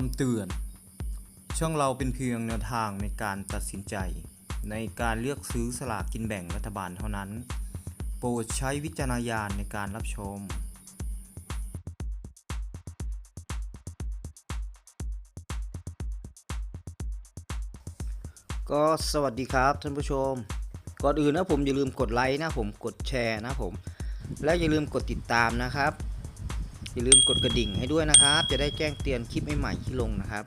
คำเตือน ช่องเราเป็นเพียงแนวทางในการตัดสินใจ ในการเลือกซื้อสลากกินแบ่งรัฐบาลเท่านั้น โปรดใช้วิจารณญาณในการรับชม ก็สวัสดีครับท่านผู้ชม ก่อนอื่นนะผมอย่าลืมกดไลค์นะผมกดแชร์นะผม และอย่าลืมกดติดตามนะครับ อย่าลืมกดกระดิ่งให้ด้วยนะครับ จะได้แจ้งเตือนคลิปใหม่ๆที่ลงนะครับ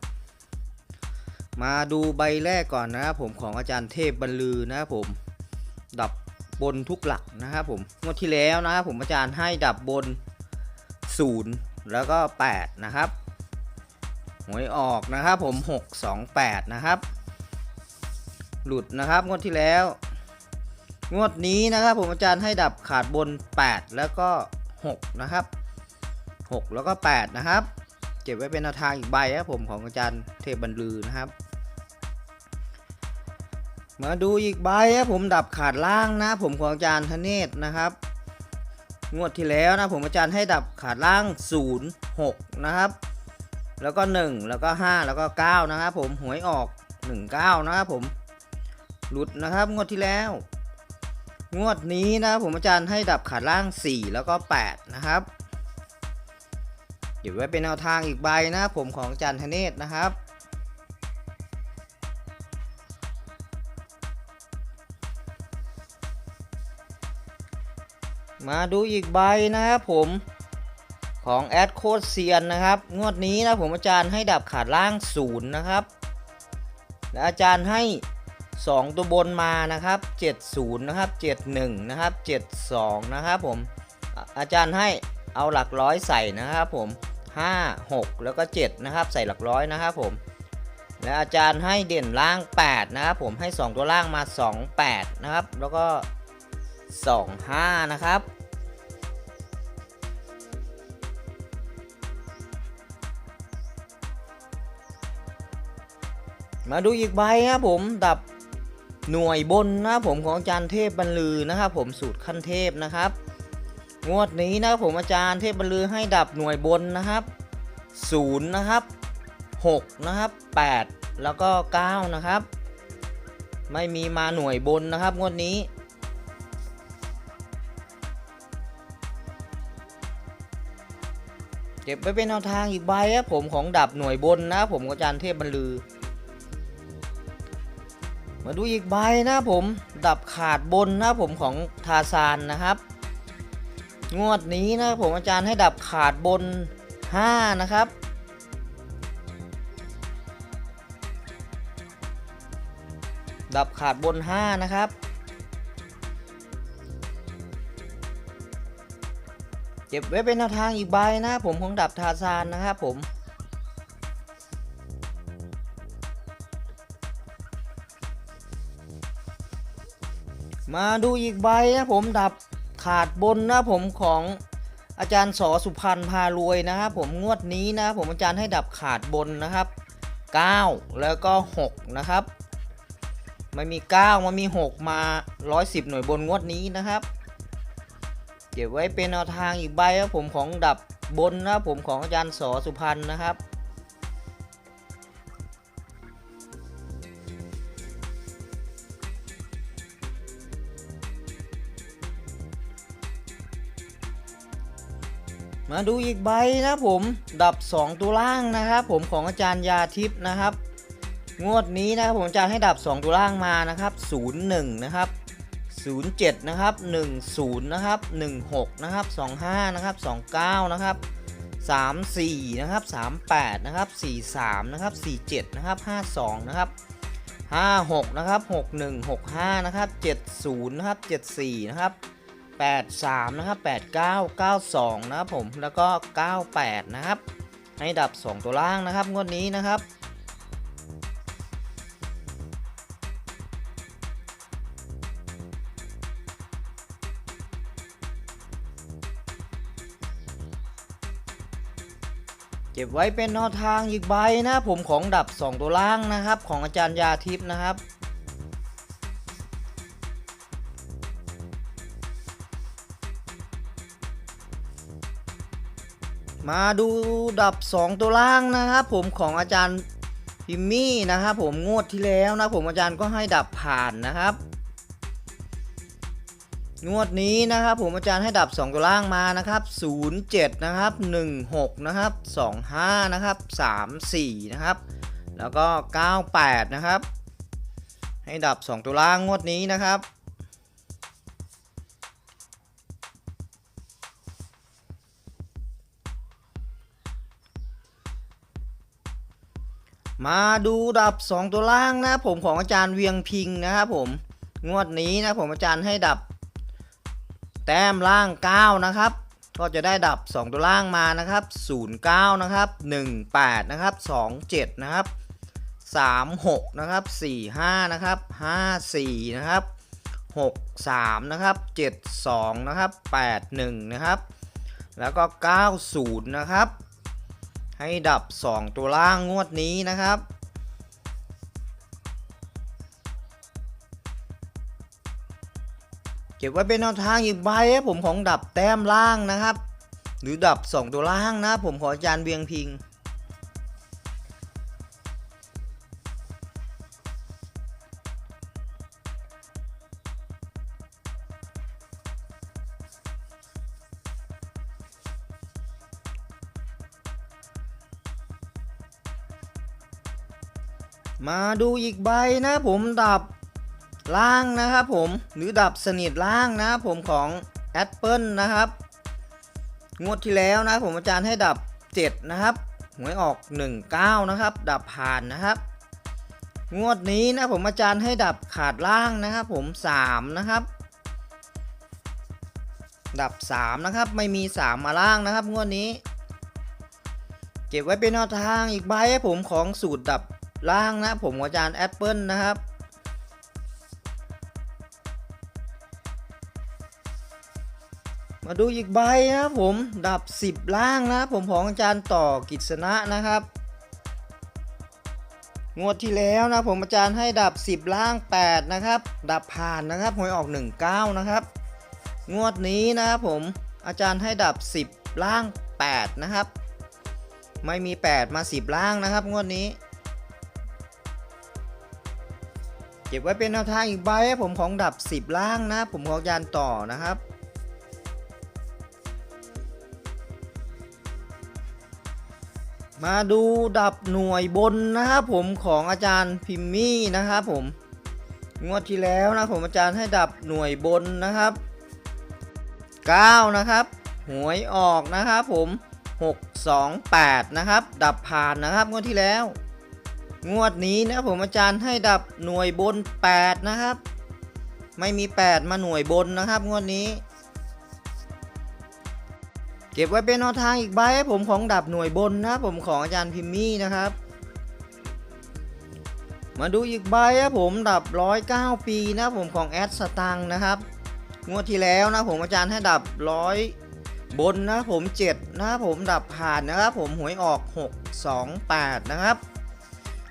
มาดูใบแรกก่อนนะครับผมของอาจารย์เทพบรรลือนะครับผม ดับบนทุกหลักนะครับผมงวดที่แล้วนะครับผมอาจารย์ให้ดับบน 0 แล้วก็ 8 นะครับหวยออกนะครับผม 6 2 8 นะครับ หลุดนะครับงวดที่แล้ว งวดนี้นะครับผมอาจารย์ให้ดับขาดบน 8 แล้วก็ 6 นะครับ 6 แล้วก็ 8 นะครับ เก็บไว้เป็นแนวทางอีกใบครับผมของอาจารย์เทพบรรลือนะครับ มาดูอีกใบครับผมดับขาดล่างนะ ผมของอาจารย์ธเนศนะครับงวดที่แล้วนะผมอาจารย์ให้ดับขาดล่าง 0 6 นะครับ แล้วก็ 1 แล้วก็ 5 แล้วก็ 9 นะครับผมหวยออก 19 นะครับผมหลุดนะครับงวดที่แล้ว งวดนี้นะผมอาจารย์ให้ดับขาดล่าง 4 แล้วก็ 8 นะครับ เดี๋ยวไว้เป็นแนวทางอีกใบนะผมของอาจารย์ธเนศนะครับมาดูอีกใบนะครับผมของแอดโคดเซียนนะครับ งวดนี้นะผมอาจารย์ให้ดับขาดล่าง0นะครับและอาจารย์ให้ 2 ตัวบนมานะครับ 70 นะครับ 71 นะครับ 72 นะครับผมอาจารย์ให้เอาหลักร้อยใส่นะครับผม 5 6 แล้วก็ 7 นะครับ ใส่หลักร้อยนะครับผม และอาจารย์ให้เด่นล่าง 8 นะครับผมให้ 2 ตัวล่างมา 2 8 นะครับ แล้วก็ 2 5 นะครับมาดูอีกใบครับผมดับหน่วยบนนะครับผมของอาจารย์เทพบรรลือนะครับผมสูตรขั้นเทพนะครับ งวดนี้นะครับผมอาจารย์เทพบรรลือให้ดับหน่วยบนนะครับ0นะครับ6นะครับ8 แล้วก็ 9 นะครับ ไม่มีมาหน่วยบนนะครับงวดนี้ เก็บไว้เป็นแนวทางอีกใบครับผมของดับหน่วยบนนะครับผมองอาจารย์เทพบรรลือ มาดูอีกใบนะครับผมดับขาดบนนะครับผมของทาซานนะครับ งวดนี้นะครับผมอาจารย์ให้ดับขาดบน 5 นะครับ ดับขาดบน 5 นะครับ เก็บไว้เป็นแนวทางอีกใบนะครับผมของดับทาซานนะครับผมมาดูอีกใบนะผมดับ ขาดบนนะผมของอาจารย์สอสุพรรณพารวยนะครับผมงวดนี้นะผมอาจารย์ให้ดับขาดบนนะครับ 9 แล้วก็ 6 นะครับไม่มี 9 มันมี 6 มา 110 หน่วยบนงวดนี้นะครับเก็บไว้เป็นแนวทางอีกใบครับผมของดับบนนะผมของอาจารย์สอสุพรรณนะครับ มาดูอีกใบนะผมดับ 2 ตัวล่างนะครับผมของอาจารย์ยาทิพย์นะครับ งวดนี้นะครับผมอาจารย์ให้ดับ 2 ตัวล่างมานะครับ01นะครับ07นะครับ10นะครับ16นะครับ25นะครับ29นะครับ34นะครับ38นะครับ43นะครับ47นะครับ52นะครับ56นะครับ61 65นะครับ70นะครับ74นะครับ 83 นะครับ 89 92 นะครับผม แล้วก็ 98 นะครับ ให้ดับ 2 ตัวล่างนะครับ งวดนี้นะครับเก็บไว้เป็นแนวทางอีกใบนะผมของดับ 2 ตัวล่างนะครับ ของอาจารย์ยาทิพย์นะครับ มาดูดับ 2 ตัวล่างนะครับผมของอาจารย์พิมมี่นะครับผมงวดที่แล้วนะผมอาจารย์ก็ให้ดับผ่านนะครับงวดนี้นะครับผมอาจารย์ให้ดับ 2 ตัวล่างมานะครับ07นะครับ16นะครับ25นะครับ34นะครับแล้วก็ 98นะครับให้ดับ 2 ตัวล่างงวดนี้นะครับ มาดูดับ 2 ตัวล่างนะผมของอาจารย์เวียงพิงนะครับผมงวดนี้นะผมอาจารย์ให้ดับ แต้มล่าง 9 นะครับ ก็จะได้ดับ 2 ตัวล่างมานะครับ 09 นะครับ 18 นะครับ 27 นะครับ 36 นะครับ 45 นะครับ 54 นะครับ 63 นะครับ 72 นะครับ 81 นะครับ แล้วก็ 90 นะครับ ให้ดับ 2 ตัวล่างงวดนี้นะครับ เก็บไว้เป็นแนวทางอีกใบครับผมของดับแต้มล่างนะครับ หรือดับ 2 ตัวล่างนะ ผมขออาจารย์เวียงพิง มาดูอีกใบนะผมดับล่างนะครับผมหรือดับสนิทล่างนะผมของแอปเปิลนะครับ งวดที่แล้วนะผมอาจารย์ให้ดับ 7 นะครับหวยออก 19 นะครับ ดับผ่านนะครับ งวดนี้นะผมอาจารย์ให้ดับขาดล่างนะครับ ผม 3 นะครับ ดับ 3 นะครับ ไม่มี 3 มาล่างนะครับ งวดนี้ เก็บไว้เป็นแนวทางอีกใบให้ผมของสูตรดับ ล่างนะผมองอาจารย์แอปเปิลนะครับ มาดูอีกใบนะครับผมดับ 10 ล่างนะผมของอาจารย์ต่อกิษณะนะครับงวดที่แล้วนะผมอาจารย์ให้ดับ 10 ล่าง 8 นะครับ ดับผ่านนะครับหวยออก 19 นะครับ งวดนี้นะครับผมอาจารย์ให้ดับ 10 ล่าง 8 นะครับ ไม่มี 8 มา 10 ล่างนะครับ งวดนี้ เก็บไว้เป็นแนวทางอีกใบให้ผมของดับ 10 ล่างนะ ผมของอาจารย์ต่อนะครับ มาดูดับหน่วยบนนะครับผมของอาจารย์พิมมี่นะครับผมงวดที่แล้วนะผมอาจารย์ให้ดับหน่วยบนนะครับ 9 นะครับ หวยออกนะครับผม 628 นะครับ ดับผ่านนะครับงวดที่แล้ว งวดนี้นะผมอาจารย์ให้ดับหน่วยบน 8 นะครับ ไม่มี 8 มาหน่วยบนนะครับ งวดนี้ เก็บไว้เป็นแนวทางอีกใบให้ผมของดับหน่วยบนนะผมของอาจารย์พิมมี่นะครับ มาดูอีกใบครับผมดับ 109 ปีนะผมของแอดสตังนะครับ งวดที่แล้วนะผมอาจารย์ให้ดับ 100 บนนะผม 7 นะผมดับผ่านนะครับ ผมหวยออก 628 นะครับ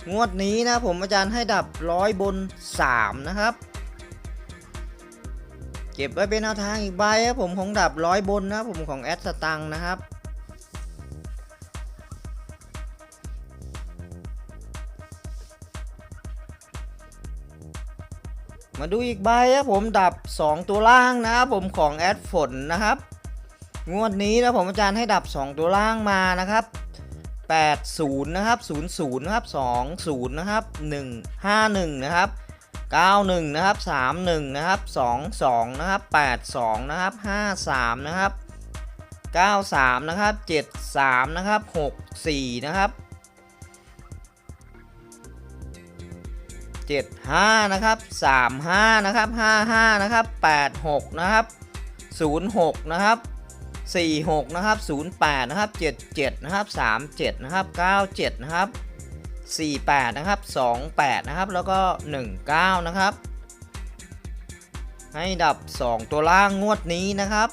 งวดนี้นะผมอาจารย์ให้ดับ100บน 3 นะครับ เก็บไว้เป็นแนวทางอีกใบครับผมของดับร้อยบนนะผมของแอดสตังนะครับมาดูอีกใบครับผมดับ 2 ตัวล่างนะครับผมของแอดฝนนะครับ งวดนี้นะผมอาจารย์ให้ดับ 2 ตัวล่างมานะครับ 80นะครับ00นะครับ20นะครับ151นะครับ91นะครับ31นะครับ22นะครับ82นะครับ53นะครับ93นะครับ73นะครับ64นะครับ75นะครับ35นะครับ55นะครับ86นะครับ06นะครับ 46 นะครับ 08 นะครับ 77 นะครับ 37 นะครับ 97 นะครับ 48 นะครับ 28 นะครับ แล้วก็ 19 นะครับ ให้ดับ 2 ตัวล่างงวดนี้นะครับ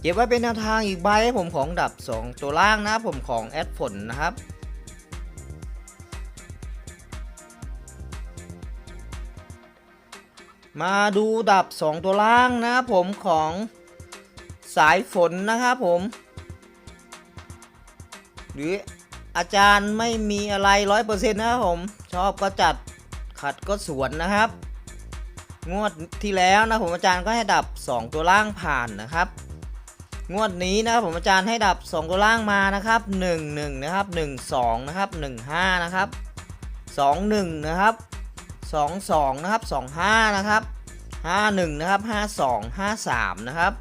เก็บไว้เป็นแนวทางอีกใบให้ผมของดับ 2 ตัวล่างนะผมของแอดผลนะครับมาดูดับ 2 ตัวล่างนะผมของ สายฝนนะครับผม หรืออาจารย์ไม่มีอะไรร้อยเปอร์เซ็นต์นะครับผม ชอบก็จัดขัดก็สวนนะครับ งวดที่แล้วนะผมอาจารย์ก็ให้ดับ 2 ตัวล่างผ่านนะครับ งวดนี้นะครับผมอาจารย์ให้ดับ 2 ตัวล่างมานะครับ 1 1 นะครับ 1 2 นะครับ 1 5 นะครับ 2 1 นะครับ 2 2 นะครับ 2 5 นะครับ 5 1 นะครับ 5 2 5 3 นะครับ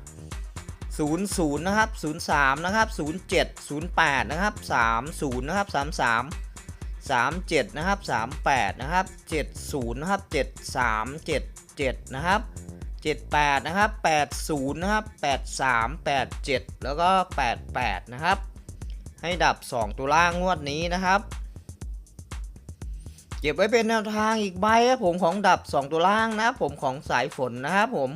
0 0นะครับ0 3นะครับ0 7 0 8นะครับ3 0นะครับ3 3 37นะครับ38นะครับ70นะครับ73 77นะครับ78นะครับ80นะครับ83 87 แล้วก็ 88 นะครับ ให้ดับ 2 ตัวล่างงวดนี้นะครับ เก็บไว้เป็นแนวทางอีกใบครับผมของดับ 2 ตัวล่างนะครับผมของสายฝนนะครับผม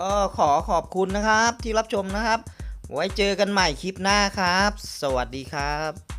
ก็ขอขอบคุณนะครับที่รับชมนะครับ ไว้เจอกันใหม่คลิปหน้าครับ สวัสดีครับ